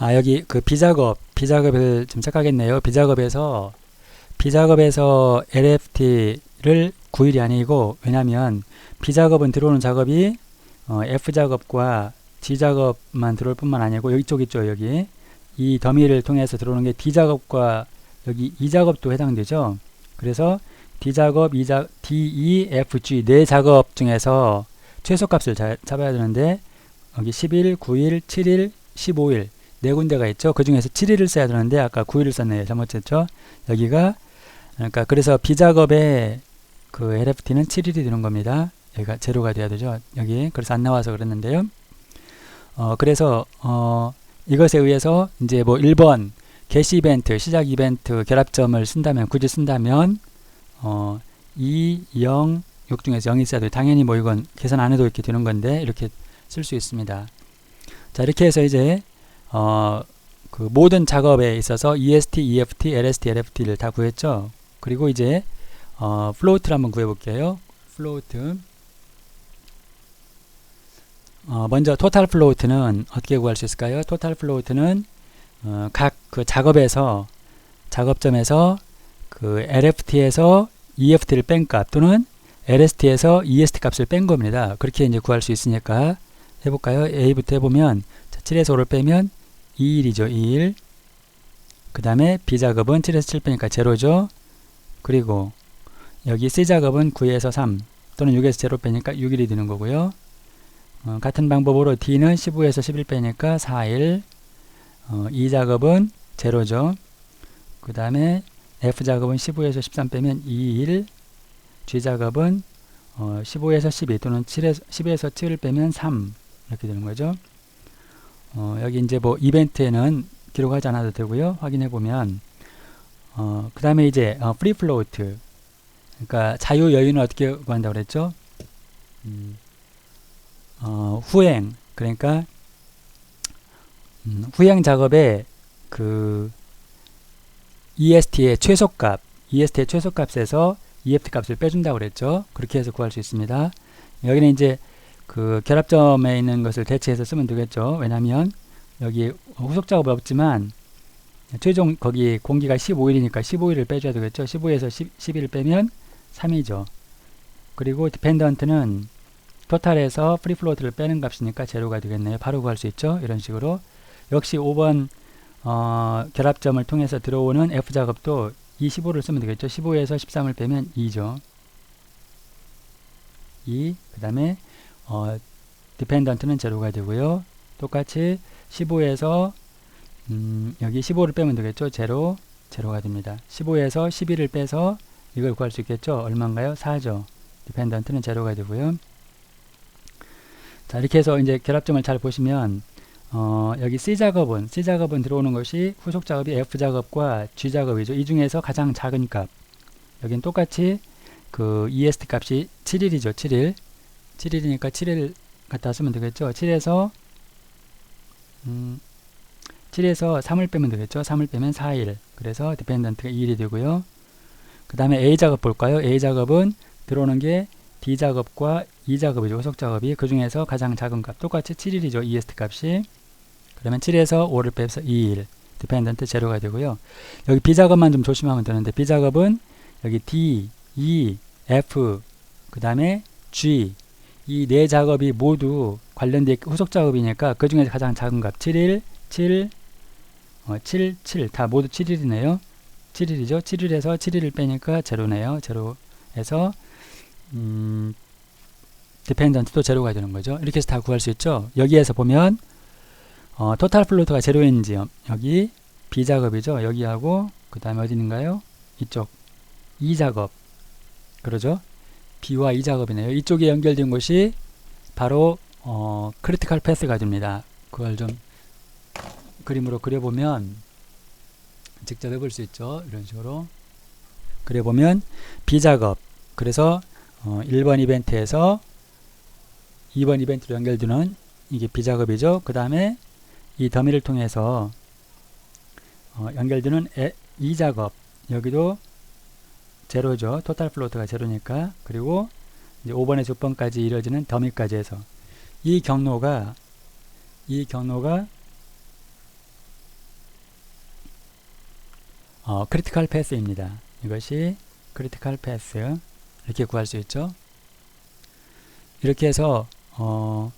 아, 여기 그 비작업, 비작업을 좀 착각했네요. 비작업에서, 비작업에서 LFT를 9일이 아니고, 왜냐면 비작업은 들어오는 작업이 어, F 작업과 G 작업만 들어올 뿐만 아니고, 여기 쪽 있죠, 여기. 이 더미를 통해서 들어오는 게 D 작업과 여기 E 작업도 해당되죠. 그래서 D 작업, E 작, D, E, F, G 네 작업 중에서 최소값을 자, 잡아야 되는데 여기 10일, 9일, 7일, 15일 네 군데가 있죠. 그 중에서 7일을 써야 되는데 아까 9일을 썼네요. 잘못했죠. 여기가 그러니까 그래서 B 작업에 그 LFT는 7일이 되는 겁니다. 여기가 제로가 돼야 되죠. 여기 그래서 안 나와서 그랬는데요. 어 그래서 어 이것에 의해서 이제 뭐 1번 개시 이벤트, 시작 이벤트, 결합점을 쓴다면 굳이 쓴다면 어 2, 0, 6 중에서 0이 있어야 돼요. 당연히 뭐 이건 계산 안 해도 이렇게 되는 건데 이렇게 쓸 수 있습니다. 자 이렇게 해서 이제 어, 그 모든 작업에 있어서 EST, EFT, LST, LFT를 다 구했죠. 그리고 이제 어, 플로트를 한번 구해볼게요. 플로트. 어, 먼저 토탈 플로트는 어떻게 구할 수 있을까요? 토탈 플로트는 어, 각그 작업에서 작업점에서 그 LFT에서 EFT를 뺀 값 또는 LST에서 EST 값을 뺀 겁니다. 그렇게 이제 구할 수 있으니까 해볼까요? A부터 해보면 7에서 5를 빼면 2일이죠. 2일. 그 다음에 B 작업은 7에서 7 빼니까 제로죠. 그리고 여기 C 작업은 9에서 3 또는 6에서 제로 빼니까 6일이 되는 거고요. 어, 같은 방법으로 D는 15에서 11 빼니까 4일. 어, E 작업은 제로죠. 그 다음에 F 작업은 15에서 13 빼면 2일. G 작업은 어, 15에서 12 또는 7에서 10에서 7을 빼면 3 이렇게 되는 거죠. 어, 여기 이제 뭐 이벤트에는 기록하지 않아도 되고요. 확인해 보면 어, 그 다음에 이제 어, 프리 플로우트 그러니까 자유 여유는 어떻게 구한다고 그랬죠? 음, 어, 후행 그러니까 음, 후행 작업에 그 EST의 최소값 EST의 최소값에서 EFT 값을 빼준다고 그랬죠. 그렇게 해서 구할 수 있습니다. 여기는 이제 그 결합점에 있는 것을 대체해서 쓰면 되겠죠. 왜냐하면 여기 후속 작업이 없지만 최종 거기 공기가 15일이니까 15일을 빼줘야 되겠죠. 15에서 10, 11을 빼면 3이죠. 그리고 디펜던트는 토탈에서 프리플로트를 빼는 값이니까 제로가 되겠네요. 바로 구할 수 있죠. 이런 식으로 역시 5번 어, 결합점을 통해서 들어오는 F 작업도 25를 쓰면 되겠죠. 15에서 13을 빼면 2죠. 2. 그 다음에 어, 디펜던트는 제로가 되고요. 똑같이 15에서 음, 여기 15를 빼면 되겠죠. 제로, 제로가 됩니다. 15에서 11을 빼서 이걸 구할 수 있겠죠. 얼마인가요? 4죠. 디펜던트는 제로가 되고요. 자, 이렇게 해서 이제 결합점을 잘 보시면 어, 여기 C 작업은 C 작업은 들어오는 것이 후속 작업이 F 작업과 G 작업이죠. 이 중에서 가장 작은 값. 여긴 똑같이 그 EST 값이 7일이죠. 7일. 7일이니까 7일 갖다 쓰면 되겠죠. 7에서 음, 7에서 3을 빼면 되겠죠. 3을 빼면 4일. 그래서 디펜던트가 2일이 되고요. 그 다음에 A 작업 볼까요? A 작업은 들어오는 게 D 작업과 E 작업이죠. 후속 작업이 그 중에서 가장 작은 값. 똑같이 7일이죠. EST 값이. 그러면 7에서 5를 빼서 2일. 디펜던트 제로가 되고요. 여기 B 작업만 좀 조심하면 되는데 B 작업은 여기 D, E, F, 그 다음에 G 이 네 작업이 모두 관련된 후속 작업이니까 그 중에서 가장 작은 값 7일, 7, 어, 7, 7 다 모두 7일이네요. 7일이죠. 7일에서 7일을 빼니까 제로네요. 제로에서 음, 디펜던트도 제로가 되는 거죠. 이렇게 해서 다 구할 수 있죠. 여기에서 보면 어, 토탈 플로트가 제로인지 여기 B 작업이죠. 여기하고 그 다음에 어디 있는가요? 이쪽 E 작업 그러죠. B와 E 작업이네요. 이쪽에 연결된 곳이 바로 어, 크리티컬 패스가 됩니다. 그걸 좀 그림으로 그려보면 직접 해볼 수 있죠. 이런 식으로 그려보면 B 작업 그래서 어, 1번 이벤트에서 2번 이벤트로 연결되는 이게 B 작업이죠. 그 다음에 이 더미를 통해서 어, 연결되는 에, E 작업 여기도 제로죠. 토탈 플로트가 제로니까. 그리고 이제 5번에서 6번까지 이뤄지는 더미까지 해서 이 경로가 이 경로가 어, 크리티컬 패스입니다. 이것이 크리티컬 패스 이렇게 구할 수 있죠. 이렇게 해서 어,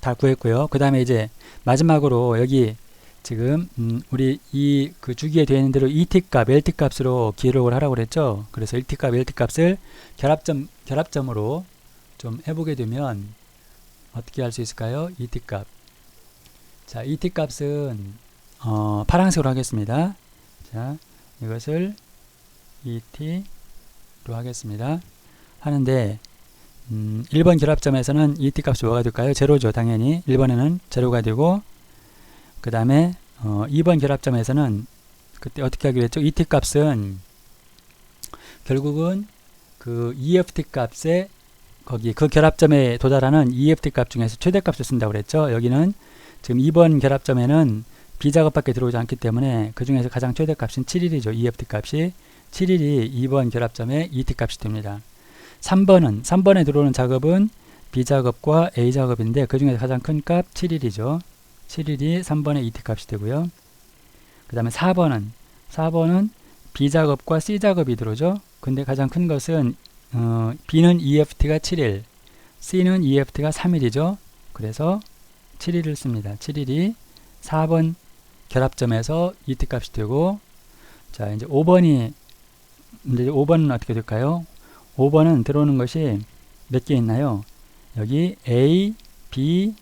다 구했고요. 그 다음에 이제 마지막으로 여기 지금 음, 우리 이 그 주기에 되어 있는 대로 ET 값, LT 값으로 기록을 하라고 그랬죠. 그래서 LT 값, LT 값을 결합점 결합점으로 좀 해보게 되면 어떻게 할 수 있을까요? ET 값. 자, ET 값은 어, 파란색으로 하겠습니다. 자, 이것을 ET로 하겠습니다. 하는데 음, 1번 결합점에서는 ET 값이 뭐가 될까요? 제로죠, 당연히. 1번에는 제로가 되고 그 다음에 어, 2번 결합점에서는 그때 어떻게 하기로 했죠? ET 값은 결국은 그 EFT 값에 거기 그 결합점에 도달하는 EFT 값 중에서 최대 값을 쓴다고 그랬죠. 여기는 지금 2번 결합점에는 B작업밖에 들어오지 않기 때문에 그 중에서 가장 최대 값인 7일이죠. EFT 값이 7일이 2번 결합점의 ET 값이 됩니다. 3번은 3번에 들어오는 작업은 B작업과 A작업인데 그 중에서 가장 큰 값 7일이죠. 7일이 3번의 ET 값이 되고요. 그 다음에 4번은 4번은 B작업과 C작업이 들어오죠. 근데 가장 큰 것은 어, B는 EFT가 7일, C는 EFT가 3일이죠. 그래서 7일을 씁니다. 7일이 4번 결합점에서 ET 값이 되고 자 이제 5번이 이제 5번은 어떻게 될까요? 5번은 들어오는 것이 몇 개 있나요? 여기 A, B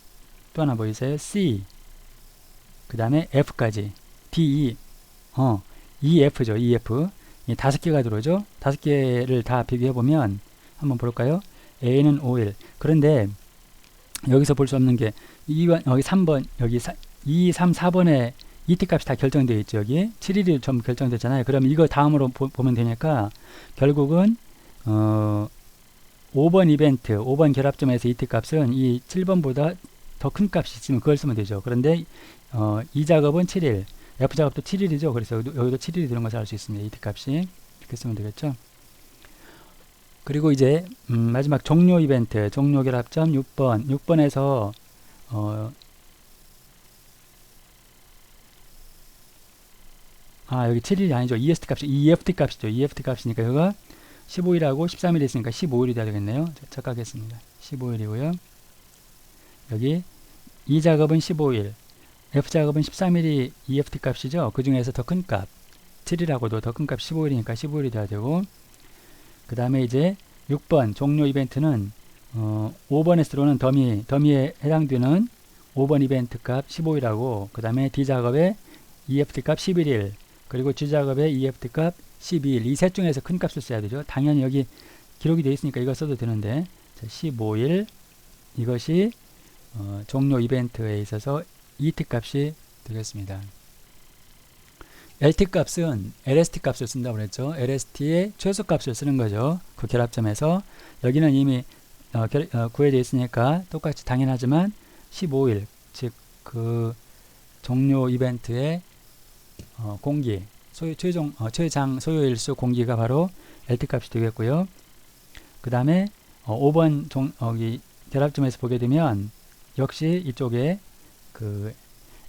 또 하나 보이세요? C 그 다음에 F까지 D, E 어, EF죠. EF 이 다섯 개가 들어오죠. 다섯 개를 다 비교해 보면 한번 볼까요? A는 5일. 그런데 여기서 볼 수 없는 게 2번, 여기 3번, 여기 4, 2, 3, 4번에 ET 값이 다 결정되어 있죠. 여기 7일이 좀 결정됐잖아요. 그럼 이거 다음으로 보, 면 되니까 결국은 어, 5번 이벤트, 5번 결합점에서 ET 값은 이 7번보다 더 큰 값이 있으면 그걸 쓰면 되죠. 그런데 어, 이 작업은 7일, F 작업도 7일이죠. 그래서 여기도, 여기도 7일이 되는 것을 알 수 있습니다. ET 값이 이렇게 쓰면 되겠죠. 그리고 이제 음, 마지막 종료 이벤트, 종료 결합점 6번, 6번에서 어, 아 여기 7일이 아니죠. EST 값이 EFT 값이죠. EFT 값이니까 이거 15일하고 13일이 있으니까 15일이 돼야 되겠네요. 착각했습니다. 15일이고요. 여기 이 작업은 15일, F 작업은 13일이 EFT 값이죠. 그 중에서 더 큰 값, 7이라고도 더 큰 값 15일이니까 15일이 돼야 되고 그 다음에 이제 6번 종료 이벤트는 어, 5번에 들어오는 더미, 더미에 해당되는 5번 이벤트 값 15일하고 그 다음에 D 작업의 EFT 값 11일 그리고 G 작업의 EFT 값 12일 이 셋 중에서 큰 값을 써야 되죠. 당연히 여기 기록이 되어 있으니까 이거 써도 되는데 자, 15일 이것이 어, 종료 이벤트에 있어서 ET 값이 되겠습니다. LT 값은 LST 값을 쓴다고 그랬죠. LST의 최소 값을 쓰는 거죠. 그 결합점에서 여기는 이미 어, 결, 어, 구해져 있으니까 똑같이 당연하지만 15일 즉 그 종료 이벤트의 어, 공기 소유 최종 어, 최장 소요일수 공기가 바로 LT 값이 되겠고요. 그 다음에 어, 5번 종, 여기 결합점에서 보게 되면 역시 이쪽에 그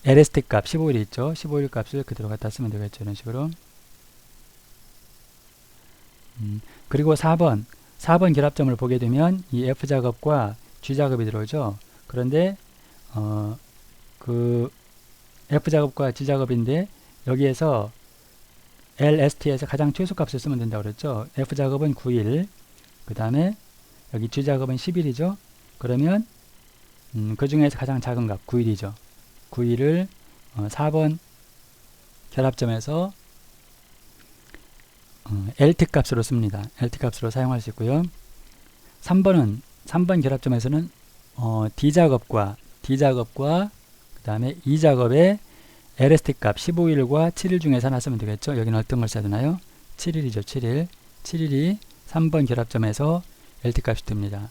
LST 값 15일 있죠. 15일 값을 그대로 갖다 쓰면 되겠죠. 이런 식으로. 음, 그리고 4번 4번 결합점을 보게 되면 이 F 작업과 G 작업이 들어오죠. 그런데 어, 그 F 작업과 G 작업인데 여기에서 LST에서 가장 최소 값을 쓰면 된다고 그랬죠. F 작업은 9일, 그 다음에 여기 G 작업은 10일이죠. 그러면 음, 그 중에서 가장 작은 값 9일이죠. 9일을 어, 4번 결합점에서 어, LT 값으로 씁니다. LT 값으로 사용할 수 있고요. 3번은 3번 결합점에서는 어, D 작업과 D 작업과 그 다음에 E 작업의 LST 값 15일과 7일 중에서 하나 쓰면 되겠죠. 여기는 어떤 걸 써야 되나요? 7일이죠. 7일. 7일이 3번 결합점에서 LT 값이 됩니다.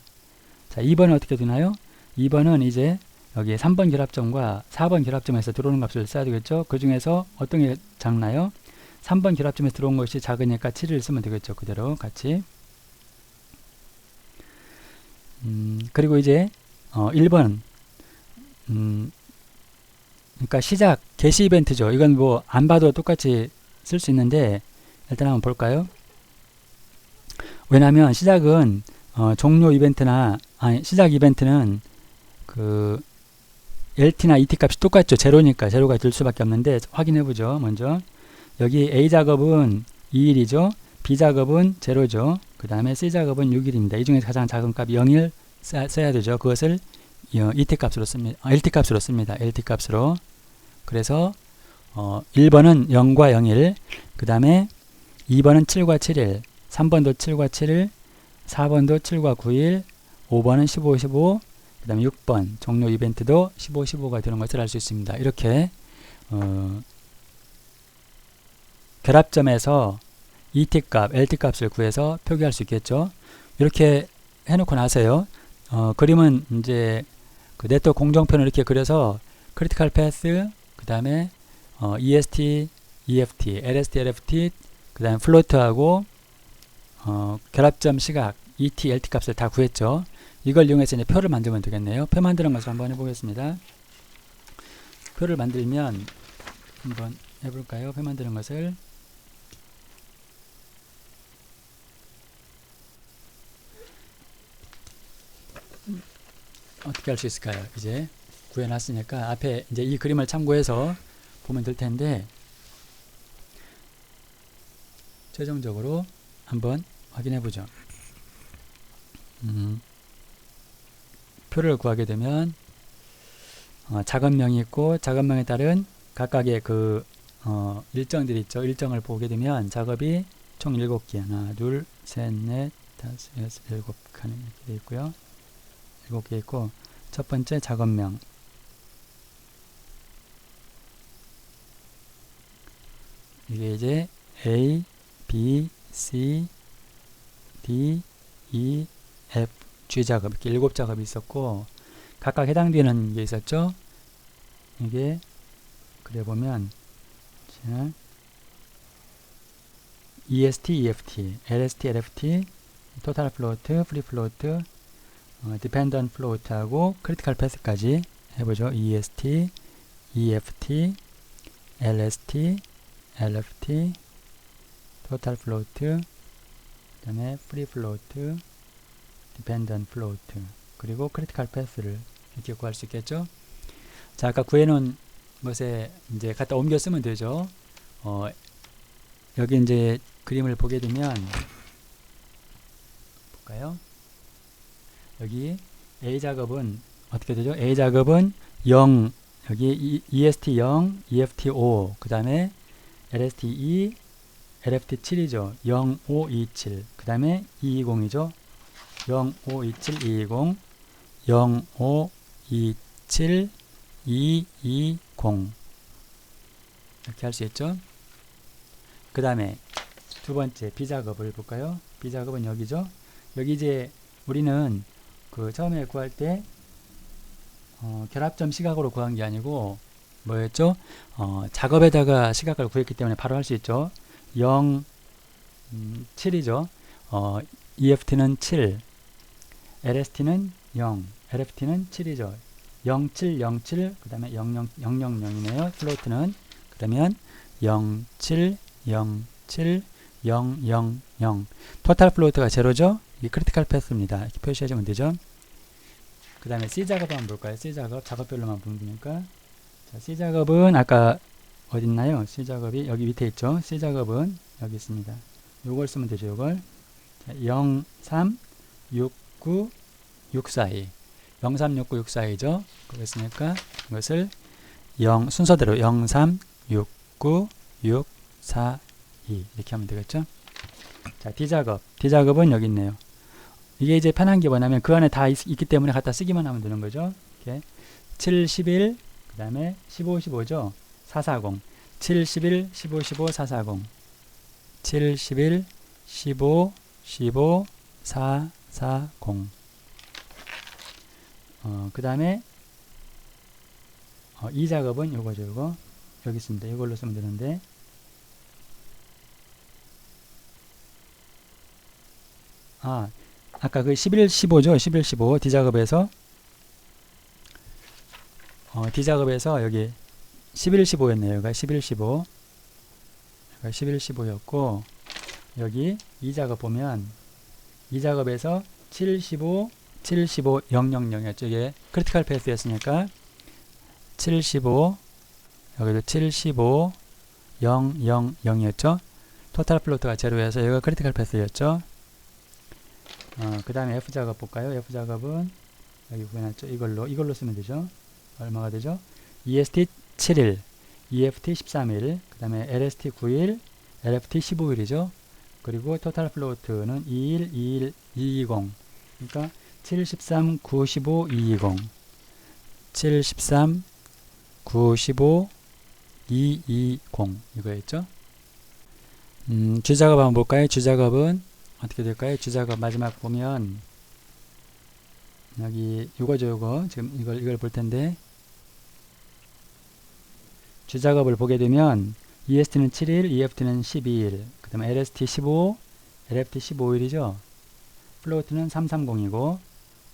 자, 2번은 어떻게 되나요? 2번은 이제 여기 3번 결합점과 4번 결합점에서 들어오는 값을 써야 되겠죠. 그 중에서 어떤 게 작나요? 3번 결합점에서 들어온 것이 작으니까 7을 쓰면 되겠죠. 그대로 같이. 음, 그리고 이제 어, 1번 음, 그러니까 시작 게시 이벤트죠. 이건 뭐 안 봐도 똑같이 쓸 수 있는데 일단 한번 볼까요? 왜냐하면 시작은 어, 종료 이벤트나 아니 시작 이벤트는 그 LT나 ET 값이 똑같죠. 제로니까 제로가 될 수밖에 없는데 확인해 보죠. 먼저 여기 A 작업은 2일이죠. B 작업은 제로죠. 그 다음에 C 작업은 6일입니다. 이 중에서 가장 작은 값 0일 써, 써야 되죠. 그것을 어, ET 값으로 씁니다. 아, LT 값으로 씁니다. LT 값으로. 그래서 어, 1번은 0과 0일, 그 다음에 2번은 7과 7일, 3번도 7과 7일, 4번도 7과 9일, 5번은 15, 15, 그 다음에 6번 종료 이벤트도 15, 15가 되는 것을 알 수 있습니다. 이렇게 어, 결합점에서 ET 값, LT 값을 구해서 표기할 수 있겠죠. 이렇게 해놓고 나서요. 어, 그림은 이제 그 네트워크 공정편을 이렇게 그려서 크리티컬 패스, 그 다음에 어, EST, EFT, LST, LFT, 그 다음에 플로트하고 어, 결합점 시각, ET, LT 값을 다 구했죠. 이걸 이용해서 이제 표를 만들면 되겠네요. 표 만드는 것을 한번 해보겠습니다. 표를 만들면 한번 해볼까요? 표 만드는 것을 어떻게 할 수 있을까요? 이제 구해놨으니까 앞에 이제 이 그림을 참고해서 보면 될 텐데 최종적으로 한번 확인해 보죠. 음, 표를 구하게 되면 어, 작업명이 있고 작업명에 따른 각각의 그 어, 일정들이 있죠. 일정을 보게 되면 작업이 총 7개 하나 둘 셋 넷 다섯 여섯 일곱 칸 이렇게 되어 있고요. 7개 있고 첫 번째 작업명 이게 이제 A, B, C, D, E, F, G 작업 이렇게 일곱 작업이 있었고 각각 해당되는 게 있었죠. 이게 그래 보면 자, EST, EFT, LST, LFT, 토탈 플로트, 프리 플로트, 어, 디펜던트 플로트하고 크리티컬 패스까지 해보죠. EST, EFT, LST, LFT, 토탈 플로트, 그 다음에 프리 플로트, 디펜던트 플로트, 그리고 크리티컬 패스를 이렇게 구할 수 있겠죠. 자, 아까 구해놓은 것에 이제 갖다 옮겨 쓰면 되죠. 어, 여기 이제 그림을 보게 되면 볼까요? 여기 A 작업은 어떻게 되죠? A 작업은 0 여기 EST 0, EFT 5, 그 다음에 LST 2, LFT 7이죠. 0, 5, 2, 7. 그 다음에 220이죠. 0, 5, 2, 7, 220, 0, 5, 2, 7, 2, 2, 0. 이렇게 할 수 있죠. 그 다음에 두 번째 B 작업을 볼까요? B 작업은 여기죠. 여기 이제 우리는 그 처음에 구할 때 어, 결합점 시각으로 구한 게 아니고 뭐였죠? 어, 작업에다가 시각을 구했기 때문에 바로 할 수 있죠. 0, 음, 7이죠. 어, EFT는 7, LST는 0, LFT는 7이죠. 0, 7, 0, 7, 그 다음에 0, 0, 0, 0, 0이네요. 플로트는 그러면 0, 7, 0, 7, 0, 0, 0. 토탈 플로트가 제로죠. 이게 크리티컬 패스입니다. 이렇게 표시해주면 되죠. 그 다음에 C 작업 한번 볼까요? C 작업 작업별로만 보면 되니까 자, C 작업은 아까 어디 있나요? C 작업이 여기 밑에 있죠. C 작업은 여기 있습니다. 요걸 쓰면 되죠. 요걸 자, 0, 3, 6, 9, 6, 4, 2 0, 3, 6, 9, 6, 4, 2죠. 그랬으니까 이것을 0 순서대로 0, 3, 6, 9, 6, 4, 2 이렇게 하면 되겠죠. 자, D 작업. D 작업은 여기 있네요. 이게 이제 편한 게 뭐냐면 그 안에 다 있, 기 때문에 갖다 쓰기만 하면 되는 거죠. 이렇게 7, 11, 그 다음에 15, 15죠. 440. 7, 11, 15, 15, 440. 7, 11, 15, 15, 4, 4, 0. 어, 그 다음에 어, 이 작업은 요거죠, 요거. 여기 있습니다. 이걸로 쓰면 되는데 아, 아까 그 11, 15죠. 11, 15 D작업에서 어, D작업에서 여기 11, 15였네요. 여기가 11, 15 여기가 11, 15였고 여기 이 작업 보면 이 작업에서 7, 15, 7, 15, 0, 0, 0이었죠. 이게 크리티컬 패스였으니까 7, 15 여기도 7, 15, 0, 0, 0이었죠. 토탈 플로트가 제로여서 여기가 크리티컬 패스였죠. 어, 그 다음에 F 작업 볼까요? F 작업은 여기 구해놨죠. 이걸로 이걸로 쓰면 되죠. 얼마가 되죠? EST 7일, EFT 13일, 그 다음에 LST 9일, LFT 15일이죠. 그리고 토탈 플로트는 2일, 2일, 220. 그러니까 7, 13, 9, 15, 220. 7, 13, 9, 15, 220 이거였죠. 음, 주작업 한번 볼까요? 주작업은 어떻게 될까요? 주작업 마지막 보면 여기 요거죠, 요거. 지금 이걸 이걸 볼 텐데 주작업을 보게 되면 EST는 7일, EFT는 12일, 그 다음에 LST 15, LFT 15일이죠. 플로트는 330이고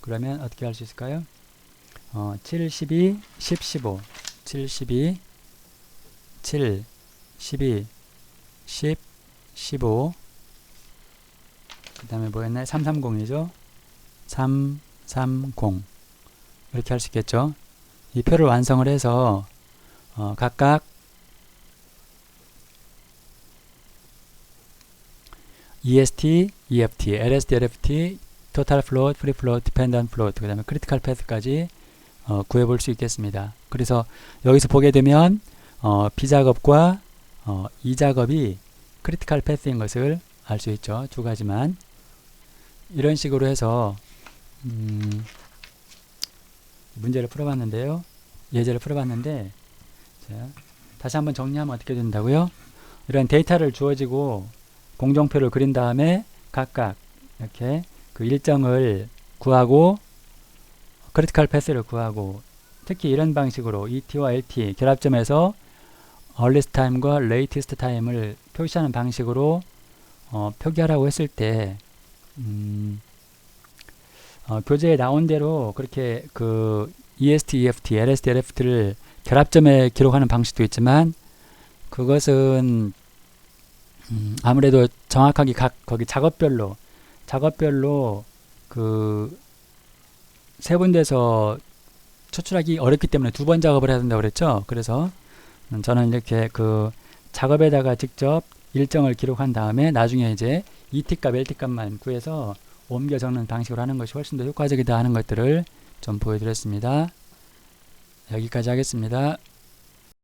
그러면 어떻게 할 수 있을까요? 어, 7, 12, 10, 15 7, 12 7, 12 10, 15 그 다음에 뭐였나요? 330이죠. 330 이렇게 할 수 있겠죠. 이 표를 완성을 해서 어, 각각 EST, EFT, LST, LFT, Total Float, Free Float, Dependent Float, 그 다음에 Critical Path까지 어, 구해볼 수 있겠습니다. 그래서 여기서 보게 되면 어, B 작업과 어, E 작업이 크리티컬 패스인 것을 알 수 있죠. 두 가지만 이런 식으로 해서 음, 문제를 풀어봤는데요. 예제를 풀어봤는데 자, 다시 한번 정리하면 어떻게 된다고요? 이런 데이터를 주어지고 공정표를 그린 다음에 각각 이렇게 그 일정을 구하고 크리티컬 패스를 구하고 특히 이런 방식으로 ET와 LT 결합점에서 earliest time과 latest time을 표시하는 방식으로 어, 표기하라고 했을 때 음, 어, 교재에 나온 대로 그렇게 그 EST, EFT, LST, LFT를 결합점에 기록하는 방식도 있지만 그것은 음, 아무래도 정확하게 각 거기 작업별로 작업별로 그세 군데서 추출하기 어렵기 때문에 두 번 작업을 해야 된다고 그랬죠. 그래서 음, 저는 이렇게 그 작업에다가 직접 일정을 기록한 다음에 나중에 이제 ET 값, LT 값만 구해서 옮겨 적는 방식으로 하는 것이 훨씬 더 효과적이다 하는 것들을 좀 보여드렸습니다. 여기까지 하겠습니다.